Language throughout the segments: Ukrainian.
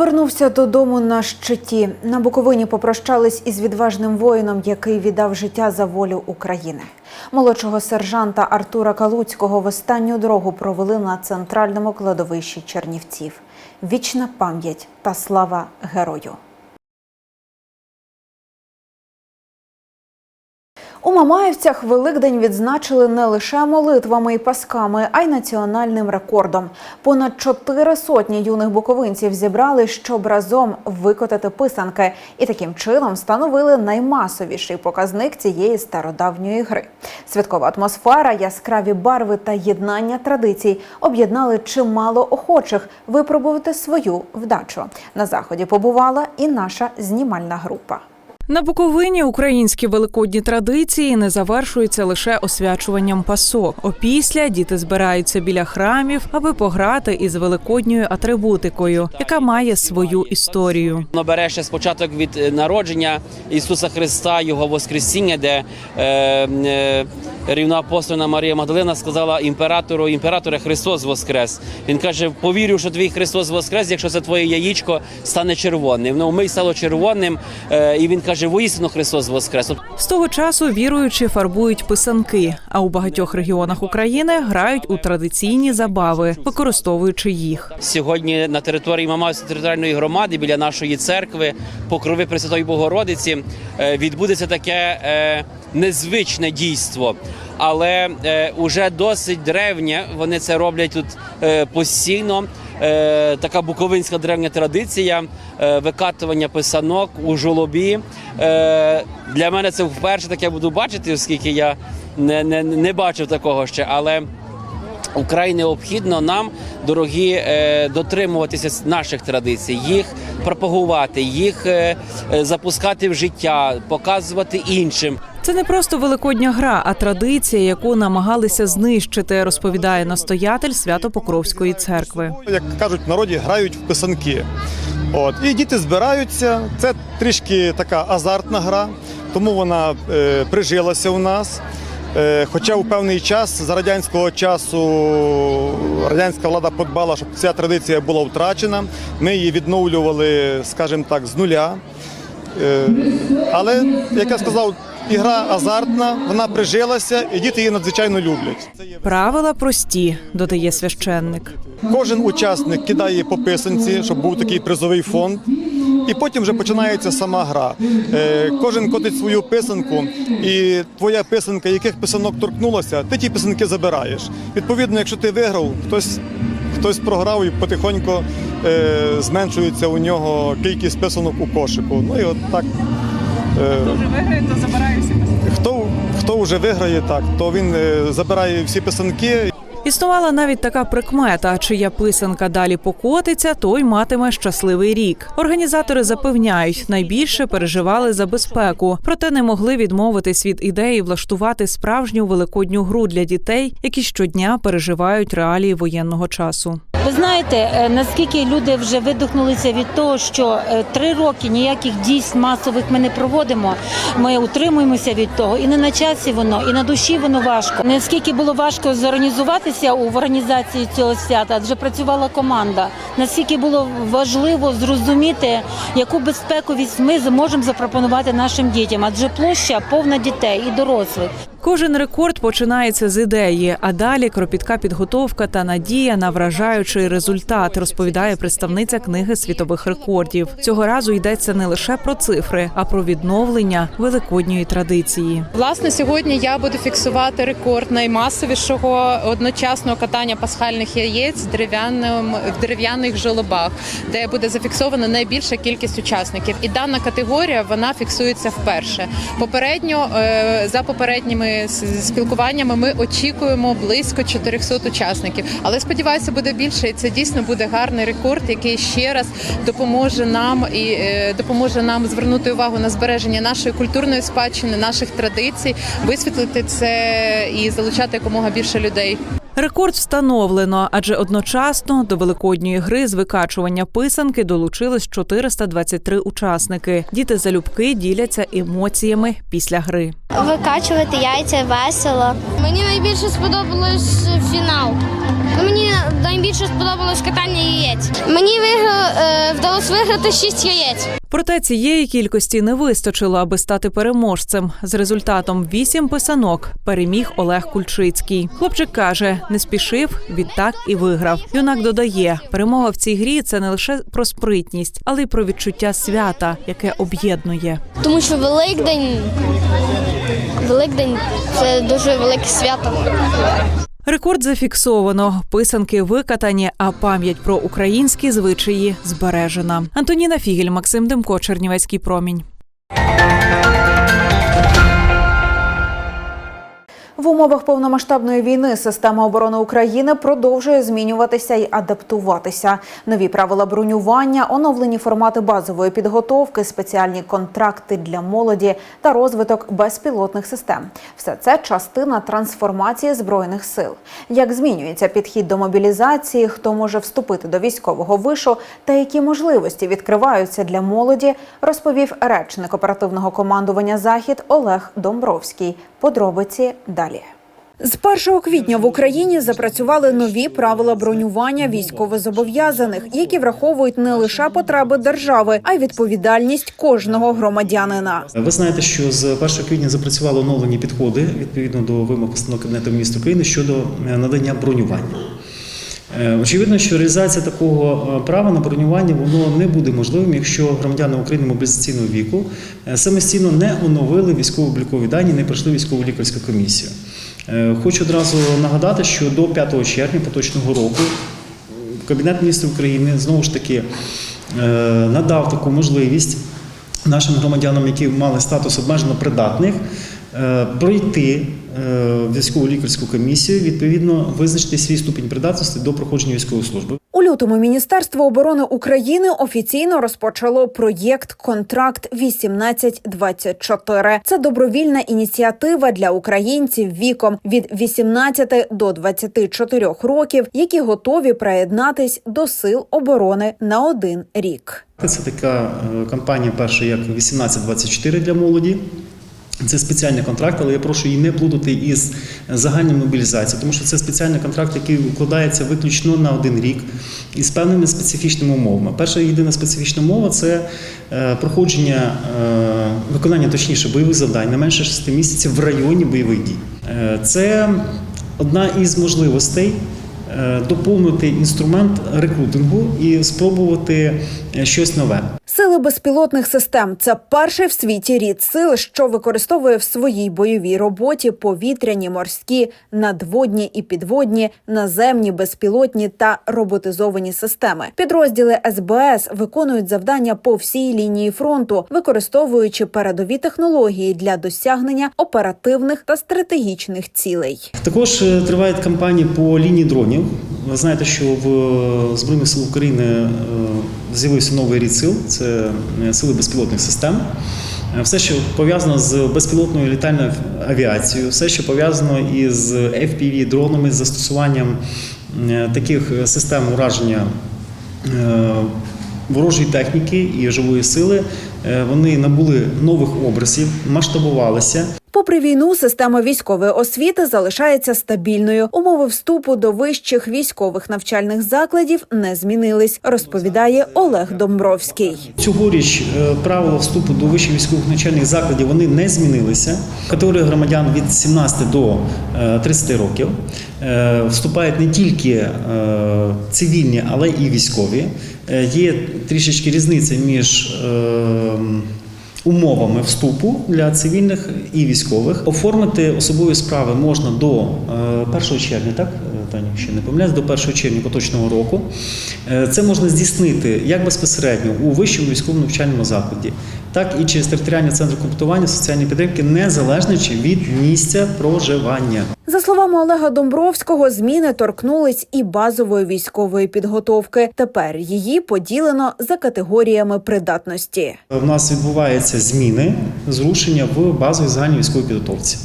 Повернувся додому на щиті. На Буковині попрощались із відважним воїном, який віддав життя за волю України. Молодшого сержанта Артура Калуцького в останню дорогу провели на центральному кладовищі Чернівців. Вічна пам'ять та слава герою. У Мамаївцях Великдень відзначили не лише молитвами і пасками, а й національним рекордом. Понад чотири сотні юних буковинців зібрали, щоб разом викотати писанки, і таким чином встановили наймасовіший показник цієї стародавньої гри. Святкова атмосфера, яскраві барви та єднання традицій об'єднали чимало охочих випробувати свою вдачу. На заході побувала і наша знімальна група. На Буковині українські великодні традиції не завершуються лише освячуванням пасок. Опісля діти збираються біля храмів, аби пограти із великодньою атрибутикою, яка має свою історію. Воно ще спочаток від е, народження Ісуса Христа, Його Воскресіння, де е, е, рівноапостольна Марія Магдалина сказала імператору, імператоре Христос Воскрес. Він каже: повірю, що твій Христос Воскрес, якщо це твоє яєчко стане червоним. Ну, ми стало червоним, е, і він каже, воістину Христос Воскрес. З того часу віруючі фарбують писанки, а у багатьох регіонах України грають у традиційні забави, використовуючи їх. Сьогодні на території Мамайської територіальної громади біля нашої церкви, покрови Пресвятої Богородиці, е, відбудеться таке е, незвичне дійство. Але е, уже досить древнє. Вони це роблять тут е, постійно. Е, така буковинська древня традиція е, викатування писанок у жолобі. Е, для мене це вперше таке буду бачити, оскільки я не, не, не бачив такого ще. Але Украй необхідно нам, дорогі, е, дотримуватися наших традицій, їх пропагувати, їх е, е, запускати в життя, показувати іншим. Це не просто великодня гра, а традиція, яку намагалися знищити, розповідає настоятель Свято-Покровської церкви. як кажуть в народі, грають в писанки. От і діти збираються. Це трішки така азартна гра, тому вона е, прижилася у нас. Е, хоча у певний час за радянського часу радянська влада подбала, щоб ця традиція була втрачена. Ми її відновлювали, скажімо так, з нуля. Е, але, як я сказав, ігра азартна, вона прижилася, і діти її надзвичайно люблять. Правила прості, додає священник. Кожен учасник кидає по писанці, щоб був такий призовий фонд. І потім вже починається сама гра. Е, кожен котить свою писанку, і твоя писанка, яких писанок торкнулася, ти ті писанки забираєш. Відповідно, якщо ти виграв, хтось, хтось програв і потихоньку е, зменшується у нього кількість писанок у кошику. Ну і от так. Е, Хто, хто вже виграє так, то він е, забирає всі писанки Існувала навіть така прикмета: чия писанка далі покотиться, той матиме щасливий рік. Організатори запевняють, найбільше переживали за безпеку, проте не могли відмовитись від ідеї влаштувати справжню великодню гру для дітей, які щодня переживають реалії воєнного часу. Ви знаєте, е, наскільки люди вже видихнулися від того, що е, три роки ніяких дійств масових ми не проводимо. Ми утримуємося від того, і не на часі воно, і на душі воно важко. Наскільки було важко зорганізуватися у організації цього свята, адже працювала команда. Наскільки було важливо зрозуміти, яку безпековість ми зможемо запропонувати нашим дітям, адже площа повна дітей і дорослих. Кожен рекорд починається з ідеї, а далі кропітка підготовка та надія на вражаючий результат, розповідає представниця книги світових рекордів. Цього разу йдеться не лише про цифри, а про відновлення великодньої традиції. Власне, сьогодні я буду фіксувати рекорд наймасовішого одночасного катання пасхальних яєць дерев'яним в дерев'яних жолобах, де буде зафіксована найбільша кількість учасників. І дана категорія вона фіксується вперше. Попередньо е, за попередніми с- спілкуваннями ми очікуємо близько 400 учасників. Але сподіваюся, буде більше, і це дійсно буде гарний рекорд, який ще раз допоможе нам і е, допоможе нам звернути увагу на збереження нашої культурної спадщини, наших традицій, висвітлити це і залучати якомога більше людей. Рекорд встановлено, адже одночасно до великодньої гри з викачування писанки долучились 423 учасники. Діти залюбки діляться емоціями після гри. Викачувати яйця весело. Мені найбільше сподобалось фінал. Ну, Мені найбільше сподобалось катання яєць. Мені вигра... е, вдалося виграти 6 яєць. Проте цієї кількості не вистачило, аби стати переможцем. З результатом вісім писанок переміг Олег Кульчицький. Хлопчик каже, не спішив, відтак і виграв. Юнак додає, перемога в цій грі це не лише про спритність, але й про відчуття свята, яке об'єднує. Тому що Великдень. Великдень це дуже велике свято. Рекорд зафіксовано, писанки викатані, а пам'ять про українські звичаї збережена. Антоніна Фігель, Максим Демко, Чернівецький промінь. В умовах повномасштабної війни система оборони України продовжує змінюватися і адаптуватися. Нові правила бронювання, оновлені формати базової підготовки, спеціальні контракти для молоді та розвиток безпілотних систем. Все це частина трансформації збройних сил. Як змінюється підхід до мобілізації, хто може вступити до військового вишу та які можливості відкриваються для молоді, розповів речник оперативного командування Захід Олег Домбровський. Подробиці далі. З 1 квітня в Україні запрацювали нові правила бронювання військовозобов'язаних, які враховують не лише потреби держави, а й відповідальність кожного громадянина. Ви знаєте, що з 1 квітня запрацювали оновлені підходи відповідно до вимог постанови Кабінету міністрів України щодо е, надання бронювання. Е, Очевидно, що реалізація такого е, права на бронювання воно не буде можливим, якщо громадяни України мобілізаційного віку е, самостійно не оновили військово-облікові дані, не пройшли військову лікарську комісію. Хочу одразу нагадати, що до 5 червня поточного року Кабінет міністрів України знову ж таки надав таку можливість нашим громадянам, які мали статус обмежено придатних, пройти е, військову лікарську комісію, відповідно визначити свій ступінь придатності до проходження військової служби. У лютому Міністерство оборони України офіційно розпочало проєкт Контракт 1824 Це добровільна ініціатива для українців віком від 18 до 24 років, які готові приєднатись до сил оборони на один рік. Це така е, кампанія, перша як 18-24 для молоді. Це спеціальний контракт, але я прошу її не плутати із загальною мобілізацією, тому що це спеціальний контракт, який укладається виключно на один рік із певними специфічними умовами. Перша єдина специфічна умова це е, проходження е, виконання точніше бойових завдань не менше 6 місяців в районі бойових дій. Е, Це одна із можливостей доповнити інструмент рекрутингу і спробувати е, щось нове. Сили безпілотних систем це перший в світі рід сил, що використовує в своїй бойовій роботі повітряні, морські, надводні і підводні, наземні, безпілотні та роботизовані системи. Підрозділи СБС виконують завдання по всій лінії фронту, використовуючи передові технології для досягнення оперативних та стратегічних цілей. Також е, триває кампанія по лінії дронів. Ви знаєте, що в е, Збройних сил України е, з'явився новий рід сил це е, сили безпілотних систем. Все, що пов'язано з безпілотною літальною авіацією, все, що пов'язано із fpv дронами з застосуванням таких систем ураження ворожої техніки і живої сили, вони набули нових образів, масштабувалися. Попри війну, система військової освіти залишається стабільною. Умови вступу до вищих військових навчальних закладів не змінились, розповідає Олег Домбровський. Цьогоріч е, правила вступу до вищих військових навчальних закладів вони не змінилися. Категорія громадян від 17 до е, 30 років Е, вступають не тільки е, цивільні, але і військові. Е, Є трішечки різниця між е, умовами вступу для цивільних і військових. Оформити особові справи можна до е, 1 червня, так? е, Таня, ще не помиляюсь, до 1 червня поточного року. Е, Це можна здійснити як безпосередньо у вищому військовому навчальному закладі, так і через територіальні центри комплектування соціальної підтримки, незалежно від місця проживання. За словами Олега Домбровського, зміни торкнулись і базової військової підготовки. Тепер її поділено за категоріями придатності. У нас відбуваються зміни, зрушення в базовій загальній військовій підготовці.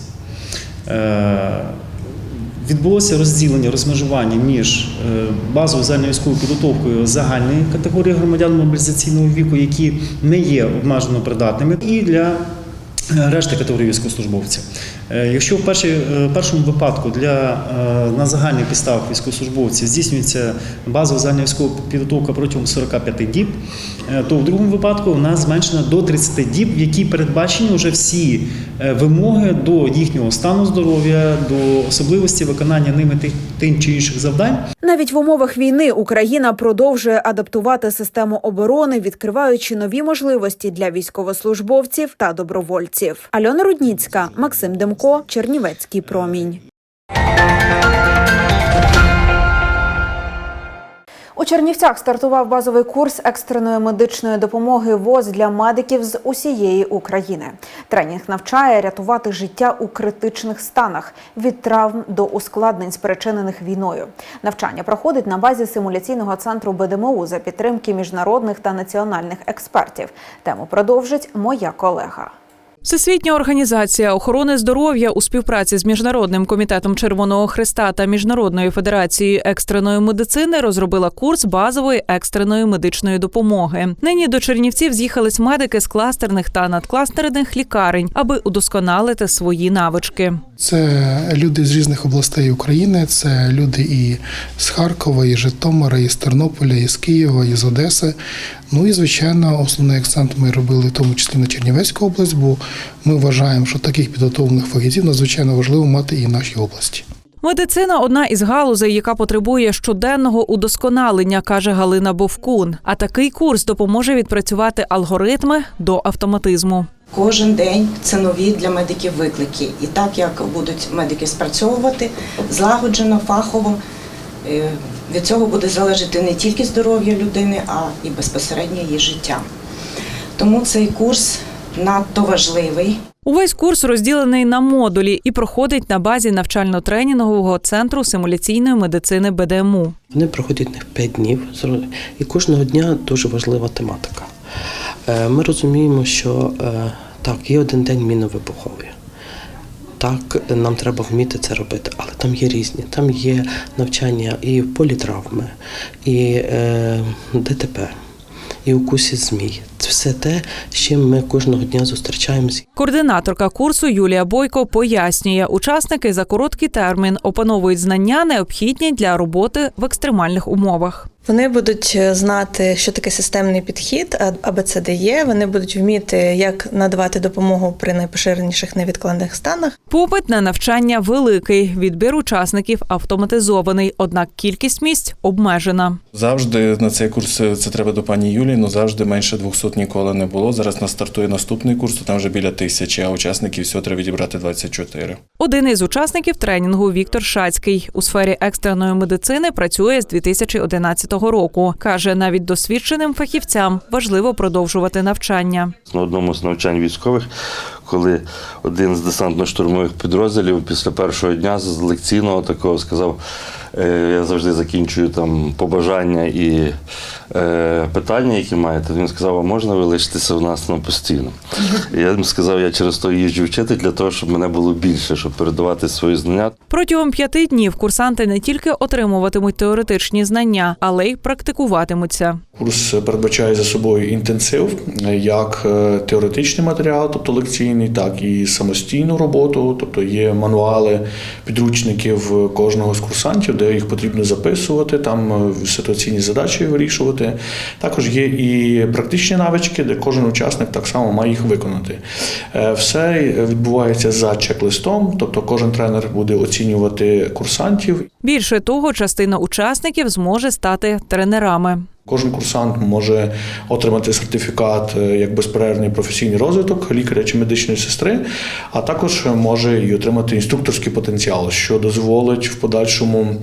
Відбулося розділення, розмежування між е, базовою загальновійськовою підготовкою загальної категорії громадян мобілізаційного віку, які не є обмежено придатними, і для е, решти категорії військовослужбовців. Е, Якщо в е, першому випадку для е, на загальних підставах військовослужбовців здійснюється базова загальна військова підготовка протягом 45 діб, то в другому випадку вона зменшена до 30 діб, в якій передбачені вже всі вимоги до їхнього стану здоров'я, до особливості виконання ними тих тим чи інших завдань. Навіть в умовах війни Україна продовжує адаптувати систему оборони, відкриваючи нові можливості для військовослужбовців та добровольців. Альона Рудніцька, Максим Демко, Чернівецький промінь. У Чернівцях стартував базовий курс екстреної медичної допомоги ВОЗ для медиків з усієї України. Тренінг навчає рятувати життя у критичних станах від травм до ускладнень, спричинених війною. Навчання проходить на базі симуляційного центру БДМУ за підтримки міжнародних та національних експертів. Тему продовжить моя колега. Всесвітня організація охорони здоров'я у співпраці з міжнародним комітетом Червоного Христа та міжнародною федерацією екстреної медицини розробила курс базової екстреної медичної допомоги. Нині до Чернівців з'їхались медики з кластерних та надкластерних лікарень, аби удосконалити свої навички. Це люди з різних областей України, це люди і з Харкова, і Житомира, і з Тернополя, і з Києва, і з Одеси. Ну і звичайно, основний акцент ми робили в тому числі на Чернівецьку область, бо ми вважаємо, що таких підготовлених фахівців надзвичайно важливо мати і в нашій області. Медицина одна із галузей, яка потребує щоденного удосконалення, каже Галина Бовкун. А такий курс допоможе відпрацювати алгоритми до автоматизму. Кожен день це нові для медиків виклики. І так як будуть медики спрацьовувати злагоджено, фахово, від цього буде залежати не тільки здоров'я людини, а і безпосередньо її життя. Тому цей курс надто важливий. Увесь курс розділений на модулі і проходить на базі навчально-тренінгового центру симуляційної медицини БДМУ. Вони проходять них 5 днів, і кожного дня дуже важлива тематика. Е, Ми розуміємо, що е, так, є один день міновибуховий. Так, нам треба вміти це робити, але там є різні. Там є навчання і в полі травми, і е, ДТП, і укусі змій. Це все те, з чим ми кожного дня зустрічаємося. Координаторка курсу Юлія Бойко пояснює, учасники за короткий термін опановують знання, необхідні для роботи в екстремальних умовах. Вони будуть е, знати, що таке системний підхід, АБЦДЄ. Вони будуть вміти, як надавати допомогу при найпоширеніших невідкладних станах. Попит на навчання великий. Відбір учасників автоматизований, однак кількість місць обмежена. Завжди на цей курс е, це треба до пані Юлії, ну завжди менше 200 ніколи не було. Зараз нас стартує наступний курс, то там вже біля тисячі, а учасників всього треба відібрати 24. Один із учасників тренінгу Віктор Шацький у сфері екстреної медицини працює з 2011 року. Каже, навіть досвідченим фахівцям важливо продовжувати навчання. На одному з навчань військових, коли один з десантно-штурмових підрозділів після першого дня з лекційного такого сказав: е, я завжди закінчую там побажання і е, питання, які маєте. Він сказав, а можна ви лишитися у нас на постійно? І я їм сказав, я через то їжджу вчити для того, щоб мене було більше, щоб передавати свої знання. Протягом п'яти днів курсанти не тільки отримуватимуть теоретичні знання, але й практикуватимуться. Курс передбачає за собою інтенсив, як е, теоретичний матеріал, тобто лекційний, так і самостійну роботу, тобто є мануали підручників кожного з курсантів, де їх потрібно записувати, там е, ситуаційні задачі вирішувати. Також є і практичні навички, де кожен учасник так само має їх виконати. Е, Все відбувається за чек-листом, тобто кожен тренер буде оцінювати курсантів Більше того, частина учасників зможе стати тренерами. Кожен курсант може отримати сертифікат е, як безперервний професійний розвиток лікаря чи медичної сестри, а також може і отримати інструкторський потенціал, що дозволить в подальшому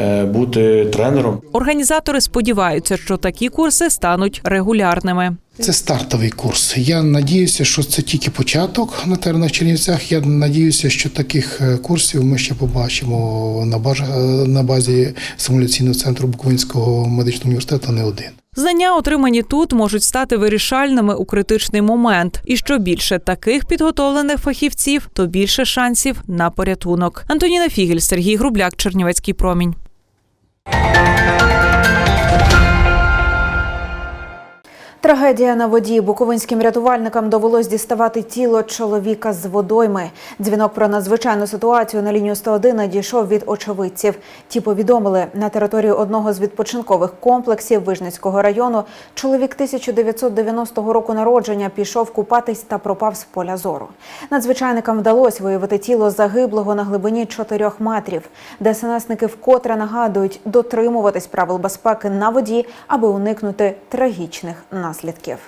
е, бути тренером. Організатори сподіваються, що такі курси стануть регулярними. Це стартовий курс. Я надіюся, що це тільки початок на теренах Чернівцях. Я надіюся, що таких е, курсів ми ще побачимо на базі, на базі симуляційного центру Буковинського медичного університету не один. Знання, отримані тут, можуть стати вирішальними у критичний момент. І що більше таких підготовлених фахівців, то більше шансів на порятунок. Антоніна Фігель, Сергій Грубляк, Чернівецький промінь. Трагедія на воді. Буковинським рятувальникам довелось діставати тіло чоловіка з водойми. Дзвінок про надзвичайну ситуацію на лінію 101 надійшов від очевидців. Ті повідомили, на території одного з відпочинкових комплексів Вижницького району чоловік 1990 року народження пішов купатись та пропав з поля зору. Надзвичайникам вдалося виявити тіло загиблого на глибині 4 метрів. ДСНСники вкотре нагадують дотримуватись правил безпеки на воді, аби уникнути трагічних наслідків наслідків.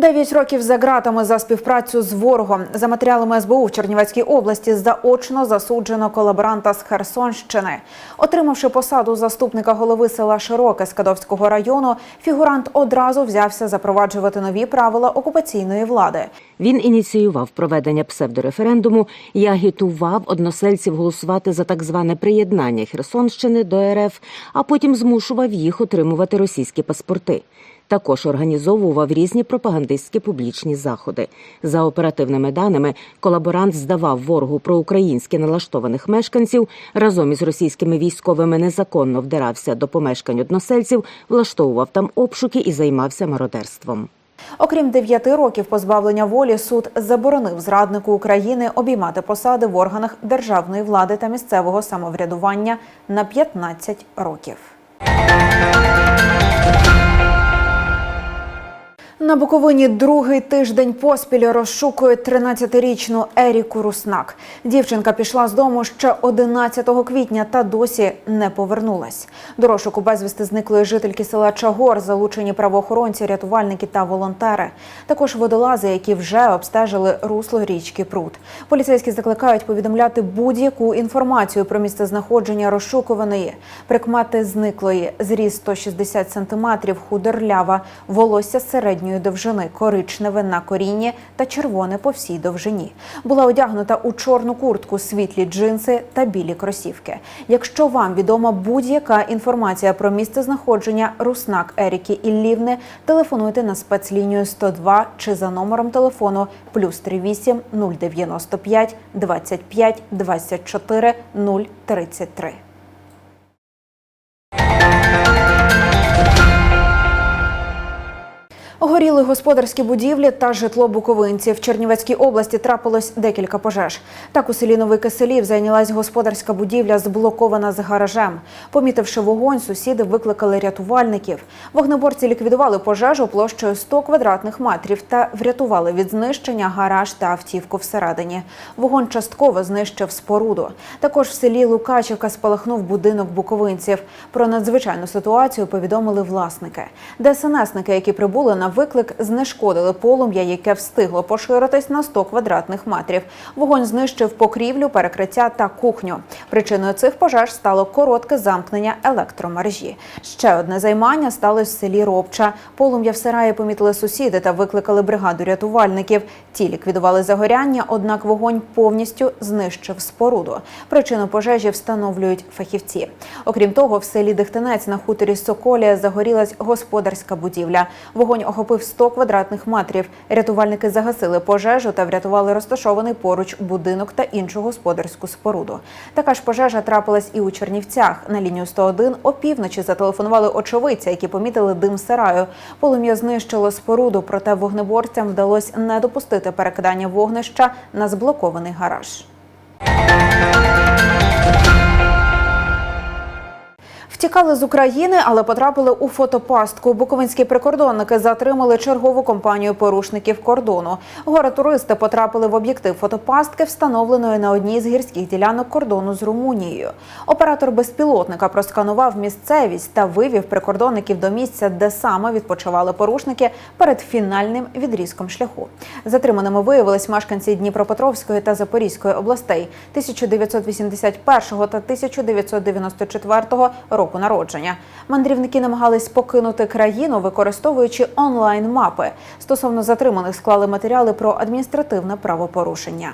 Дев'ять років за ґратами за співпрацю з ворогом за матеріалами СБУ в Чернівецькій області заочно засуджено колаборанта з Херсонщини. Отримавши посаду заступника голови села Широке Скадовського району, фігурант одразу взявся запроваджувати нові правила окупаційної влади. Він ініціював проведення псевдореферендуму і агітував односельців голосувати за так зване приєднання Херсонщини до РФ, а потім змушував їх отримувати російські паспорти. Також організовував різні пропагандистські публічні заходи. За оперативними даними, колаборант здавав ворогу проукраїнськи налаштованих мешканців разом із російськими військовими незаконно вдирався до помешкань односельців, влаштовував там обшуки і займався мародерством. Окрім дев'яти років позбавлення волі, суд заборонив зраднику України обіймати посади в органах державної влади та місцевого самоврядування на 15 років. На Буковині другий тиждень поспіль розшукують 13-річну Еріку Руснак. Дівчинка пішла з дому ще 11 квітня та досі не повернулась. До розшуку безвісти зниклої жительки села Чагор залучені правоохоронці, рятувальники та волонтери. Також водолази, які вже обстежили русло річки Прут. Поліцейські закликають повідомляти будь-яку інформацію про місце знаходження розшукуваної. Прикмети зниклої зріст 160 см, худорлява, волосся середньої довжини, коричневе на корінні та червоне по всій довжині. Була одягнута у чорну куртку, світлі джинси та білі кросівки. Якщо вам відома будь-яка інформація про місце знаходження Руснак Еріки Іллівни, телефонуйте на спецлінію 102 чи за номером телефону плюс 38 095 25 24 033. Горіли господарські будівлі та житло буковинців. В Чернівецькій області трапилось декілька пожеж. Так у селі Новий Киселів зайнялась господарська будівля, зблокована з гаражем. Помітивши вогонь, сусіди викликали рятувальників. Вогнеборці ліквідували пожежу площею 100 квадратних метрів та врятували від знищення гараж та автівку всередині. Вогонь частково знищив споруду. Також в селі Лукачівка спалахнув будинок буковинців. Про надзвичайну ситуацію повідомили власники. ДСНСники, які прибули на виклик, знешкодили полум'я, яке встигло поширитись на 100 квадратних метрів. Вогонь знищив покрівлю, перекриття та кухню. Причиною цих пожеж стало коротке замкнення електромережі. Ще одне займання сталося в селі Робча. Полум'я в сараї помітили сусіди та викликали бригаду рятувальників. Ті ліквідували загоряння, однак вогонь повністю знищив споруду. Причину пожежі встановлюють фахівці. Окрім того, в селі Дихтинець на хуторі Соколія загорілась господарська будівля. Вогонь охопив 100 квадратних метрів. Рятувальники загасили пожежу та врятували розташований поруч будинок та іншу господарську споруду. Така ж пожежа трапилась і у Чернівцях. На лінію 101 опівночі зателефонували очевидця, які помітили дим сараю. Полум'я знищило споруду, проте вогнеборцям вдалося не допустити перекидання вогнища на зблокований гараж. Втікали з України, але потрапили у фотопастку. Буковинські прикордонники затримали чергову компанію порушників кордону. Горе-туристи потрапили в об'єктив фотопастки, встановленої на одній з гірських ділянок кордону з Румунією. Оператор безпілотника просканував місцевість та вивів прикордонників до місця, де саме відпочивали порушники перед фінальним відрізком шляху. Затриманими виявились мешканці Дніпропетровської та Запорізької областей 1981 та 1994 року народження. Мандрівники намагались покинути країну, використовуючи онлайн-мапи. Стосовно затриманих склали матеріали про адміністративне правопорушення.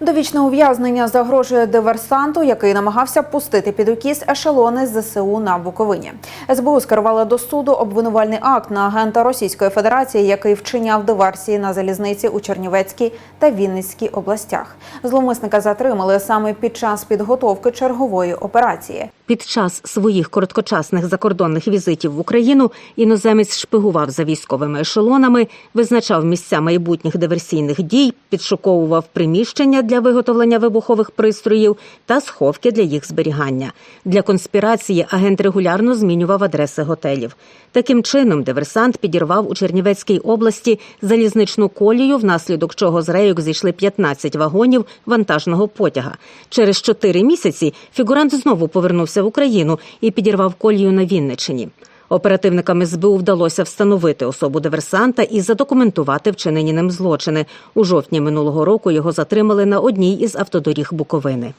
Довічне ув'язнення загрожує диверсанту, який намагався пустити під укіс ешелони ЗСУ на Буковині. СБУ скерувала до суду обвинувальний акт на агента Російської Федерації, який вчиняв диверсії на залізниці у Чернівецькій та Вінницькій областях. Зловмисника затримали саме під час підготовки чергової операції. Під час своїх короткочасних закордонних візитів в Україну іноземець шпигував за військовими ешелонами, визначав місця майбутніх диверсійних дій, підшуковував приміщення для виготовлення вибухових пристроїв та сховки для їх зберігання. Для конспірації агент регулярно змінював адреси готелів. Таким чином, диверсант підірвав у Чернівецькій області залізничну колію, внаслідок чого з рейок зійшли 15 вагонів вантажного потяга. Через чотири місяці фігурант знову повернувся в Україну і підірвав колію на Вінниччині. Оперативникам СБУ вдалося встановити особу диверсанта і задокументувати вчинені ним злочини. У жовтні минулого року його затримали на одній із автодоріг Буковини.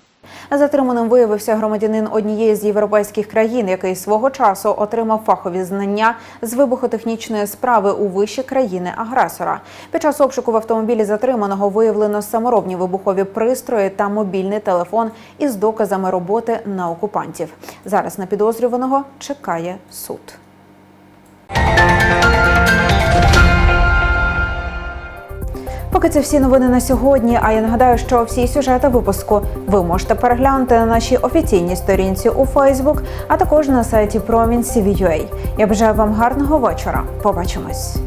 Затриманим виявився громадянин однієї з європейських країн, який свого часу отримав фахові знання з вибухотехнічної справи у вищі країни агресора. Під час обшуку в автомобілі затриманого виявлено саморобні вибухові пристрої та мобільний телефон із доказами роботи на окупантів. Зараз на підозрюваного чекає суд. Поки це всі новини на сьогодні. А я нагадаю, що всі сюжети випуску ви можете переглянути на нашій офіційній сторінці у Фейсбук, а також на сайті Promin.cv.ua. Я бажаю вам гарного вечора. Побачимось.